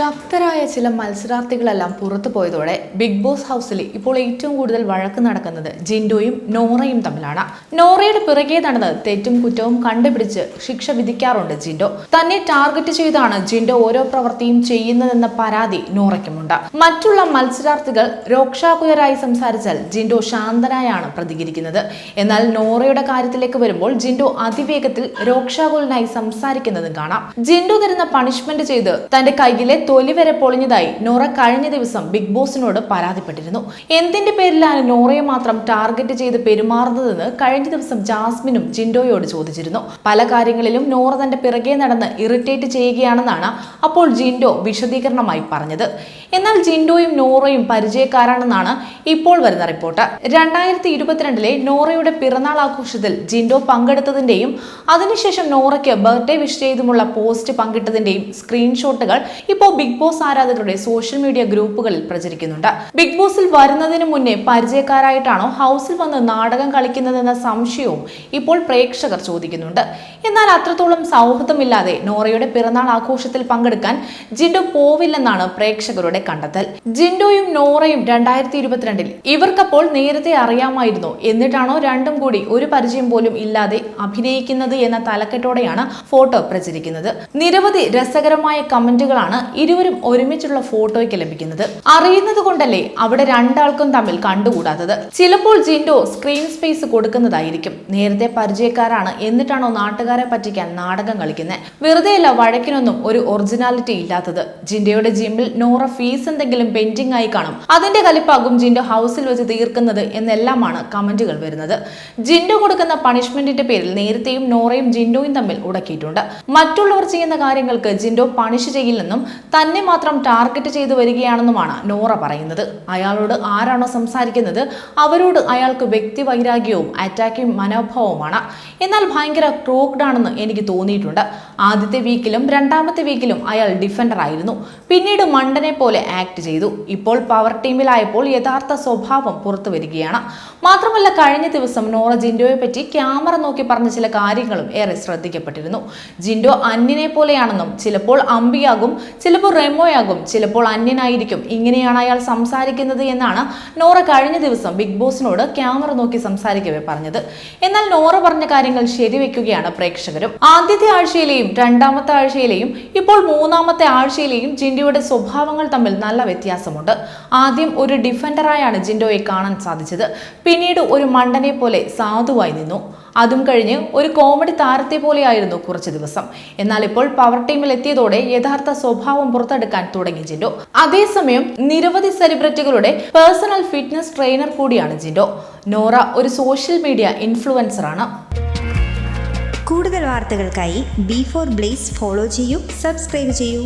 ശക്തരായ ചില മത്സരാർത്ഥികളെല്ലാം പുറത്തു പോയതോടെ ബിഗ് ബോസ് ഹൗസിൽ ഇപ്പോൾ ഏറ്റവും കൂടുതൽ വഴക്ക് നടക്കുന്നത് ജിൻഡോയും നോറയും തമ്മിലാണ്. നോറയുടെ പിറകെ നടന്ന് തെറ്റും കുറ്റവും കണ്ടുപിടിച്ച് ശിക്ഷ വിധിക്കാറുണ്ട് ജിൻഡോ. തന്നെ ടാർഗറ്റ് ചെയ്താണ് ജിൻഡോ ഓരോ പ്രവൃത്തിയും ചെയ്യുന്നതെന്ന പരാതി നോറയ്ക്കുമുണ്ട്. മറ്റുള്ള മത്സരാർത്ഥികൾ രോക്ഷാകുലരായി സംസാരിച്ചാൽ ജിൻഡോ ശാന്തനായാണ് പ്രതികരിക്കുന്നത്. എന്നാൽ നോറയുടെ കാര്യത്തിലേക്ക് വരുമ്പോൾ ജിൻഡോ അതിവേഗത്തിൽ രോക്ഷാകുലനായി സംസാരിക്കുന്നതും കാണാം. ജിൻഡോ തരുന്ന പണിഷ്മെന്റ് ചെയ്ത് തന്റെ കയ്യിലെ തൊലി വരെ പൊളിഞ്ഞതായി നോറ കഴിഞ്ഞ ദിവസം ബിഗ് ബോസിനോട് പരാതിപ്പെട്ടിരുന്നു. എന്തിന്റെ പേരിലാണ് നോറയെ മാത്രം ടാർഗറ്റ് ചെയ്ത് പെരുമാറുന്നതെന്ന് കഴിഞ്ഞ ദിവസം ജാസ്മിനും ജിൻഡോയോട് ചോദിച്ചിരുന്നു. പല കാര്യങ്ങളിലും നോറ തന്റെ പിറകെ നടന്ന് ഇറിറ്റേറ്റ് ചെയ്യുകയാണെന്നാണ് അപ്പോൾ ജിൻഡോ വിശദീകരണമായി പറഞ്ഞത്. എന്നാൽ ജിൻഡോയും നോറയും പരിചയക്കാരാണെന്നാണ് ഇപ്പോൾ വരുന്ന റിപ്പോർട്ട്. രണ്ടായിരത്തി ഇരുപത്തിരണ്ടിലെ നോറയുടെ പിറന്നാൾ ആഘോഷത്തിൽ ജിൻഡോ പങ്കെടുത്തതിന്റെയും അതിനുശേഷം നോറയ്ക്ക് ബർത്ത്ഡേ വിഷ് ചെയ്തുമുള്ള പോസ്റ്റ് പങ്കിട്ടതിന്റെയും സ്ക്രീൻഷോട്ടുകൾ ഇപ്പോൾ ബിഗ് ബോസ് ആരാധകരുടെ സോഷ്യൽ മീഡിയ ഗ്രൂപ്പുകളിൽ പ്രചരിക്കുന്നുണ്ട്. ബിഗ് ബോസിൽ വരുന്നതിന് മുന്നേ പരിചയക്കാരായിട്ടാണോ ഹൗസിൽ വന്ന് നാടകം കളിക്കുന്നതെന്ന സംശയവും ഇപ്പോൾ പ്രേക്ഷകർ ചോദിക്കുന്നുണ്ട്. എന്നാൽ അത്രത്തോളം സൗഹൃദമില്ലാതെ നോറയുടെ പിറന്നാൾ ആഘോഷത്തിൽ പങ്കെടുക്കാൻ ജിൻഡോ പോവില്ലെന്നാണ് പ്രേക്ഷകരുടെ കണ്ടെത്തൽ. ജിൻഡോയും നോറയും രണ്ടായിരത്തി ഇരുപത്തിരണ്ടിൽ ഇവർക്കപ്പോൾ നേരത്തെ അറിയാമായിരുന്നു എന്നിട്ടാണോ രണ്ടും കൂടി ഒരു പരിചയം പോലും ഇല്ലാതെ അഭിനയിക്കുന്നത് എന്ന തലക്കെട്ടോടെയാണ് ഫോട്ടോ പ്രചരിക്കുന്നത്. നിരവധി രസകരമായ കമന്റുകളാണ് ഇരുവരും ഒരുമിച്ചുള്ള ഫോട്ടോയ്ക്ക് ലഭിക്കുന്നത് അറിയുന്നത് കൊണ്ടല്ലേ അവിടെ രണ്ടാൾക്കും തമ്മിൽ കണ്ടുകൂടാത്തത്. ചിലപ്പോൾ ജിൻഡോ സ്ക്രീൻ സ്പേസ് കൊടുക്കുന്നതായിരിക്കും. നേരത്തെ പരിചയക്കാരാണ് എന്നിട്ടാണോ നാട്ടുകാരെ പറ്റിക്കാൻ നാടകം കളിക്കുന്നത് വെറുതെയല്ല വഴക്കിനൊന്നും ഒരു ഒറിജിനാലിറ്റി ഇല്ലാത്തത്. ജിൻഡോയുടെ ജിമ്മിൽ നോറ ഫീസ് എന്തെങ്കിലും പെൻഡിങ് ആയി കാണും. അതിന്റെ കലിപ്പാകും ജിൻഡോ ഹൗസിൽ വെച്ച് തീർക്കുന്നത് എന്നെല്ലാമാണ് കമന്റുകൾ വരുന്നത്. ജിൻഡോ കൊടുക്കുന്ന പണിഷ്മെന്റിന്റെ പേരിൽ നേരത്തെയും നോറയും ജിൻഡോയും തമ്മിൽ ഉടക്കിയിട്ടുണ്ട്. മറ്റുള്ളവർ ചെയ്യുന്ന കാര്യങ്ങൾക്ക് ജിൻഡോ പണിഷ് ചെയ്യില്ലെന്നും തന്നെ മാത്രം ടാർഗറ്റ് ചെയ്തു വരികയാണെന്നുമാണ് നോറ പറയുന്നത്. അയാളോട് ആരാണോ സംസാരിക്കുന്നത് അവരോട് അയാൾക്ക് വ്യക്തി വൈരാഗ്യവും അറ്റാക്കിംഗ് മനോഭാവവുമാണ്. എന്നാൽ ഭയങ്കര ക്രൂക്ഡ് ആണെന്ന് എനിക്ക് തോന്നിയിട്ടുണ്ട്. ആദ്യത്തെ വീക്കിലും രണ്ടാമത്തെ വീക്കിലും അയാൾ ഡിഫൻഡർ ആയിരുന്നു. പിന്നീട് മണ്ടനെ പോലെ ആക്ട് ചെയ്തു. ഇപ്പോൾ പവർ ടീമിലായപ്പോൾ യഥാർത്ഥ സ്വഭാവം പുറത്തു വരികയാണ്. മാത്രമല്ല കഴിഞ്ഞ ദിവസം നോറ ജിൻഡോയെ പറ്റി ക്യാമറ നോക്കി പറഞ്ഞ ചില കാര്യങ്ങളും ഏറെ ശ്രദ്ധിക്കപ്പെട്ടിരുന്നു. ജിൻഡോ അന്യനെ പോലെയാണെന്നും ചിലപ്പോൾ അമ്പിയാകും ചിലപ്പോൾ റെമോയാകും ചിലപ്പോൾ അന്യനായിരിക്കും. ഇങ്ങനെയാണ് അയാൾ സംസാരിക്കുന്നത് എന്നാണ് നോറ കഴിഞ്ഞ ദിവസം ബിഗ് ബോസിനോട് ക്യാമറ നോക്കി സംസാരിക്കവേ പറഞ്ഞത്. എന്നാൽ നോറ പറഞ്ഞ കാര്യങ്ങൾ ശരിവെക്കുകയാണ് പ്രേക്ഷകരും. ആദ്യത്തെ ആഴ്ചയിലെയും രണ്ടാമത്തെ ആഴ്ചയിലെയും ഇപ്പോൾ മൂന്നാമത്തെ ആഴ്ചയിലെയും ജിൻഡോയുടെ സ്വഭാവങ്ങൾ തമ്മിൽ നല്ല വ്യത്യാസമുണ്ട്. ആദ്യം ഒരു ഡിഫൻഡറായാണ് ജിൻഡോയെ കാണാൻ സാധിച്ചത്. പിന്നീട് ഒരു മണ്ടനെ പോലെ സാധുവായി നിന്നു. അതും കഴിഞ്ഞ് ഒരു കോമഡി താരത്തെ പോലെയായിരുന്നു കുറച്ച് ദിവസം. എന്നാൽ ഇപ്പോൾ പവർ ടീമിൽ എത്തിയതോടെ യഥാർത്ഥ സ്വഭാവം പുറത്തെടുക്കാൻ തുടങ്ങി ജിൻഡോ. അതേസമയം നിരവധി സെലിബ്രിറ്റികളുടെ പേഴ്സണൽ ഫിറ്റ്നസ് ട്രെയിനർ കൂടിയാണ് ജിൻഡോ. നോറ ഒരു സോഷ്യൽ മീഡിയ ഇൻഫ്ലുവൻസറാണ് കൂടുതൽ വാർത്തകൾക്കായി ബി ഫോർ ബ്ലേസ് ഫോളോ ചെയ്യൂ സബ്സ്ക്രൈബ് ചെയ്യൂ.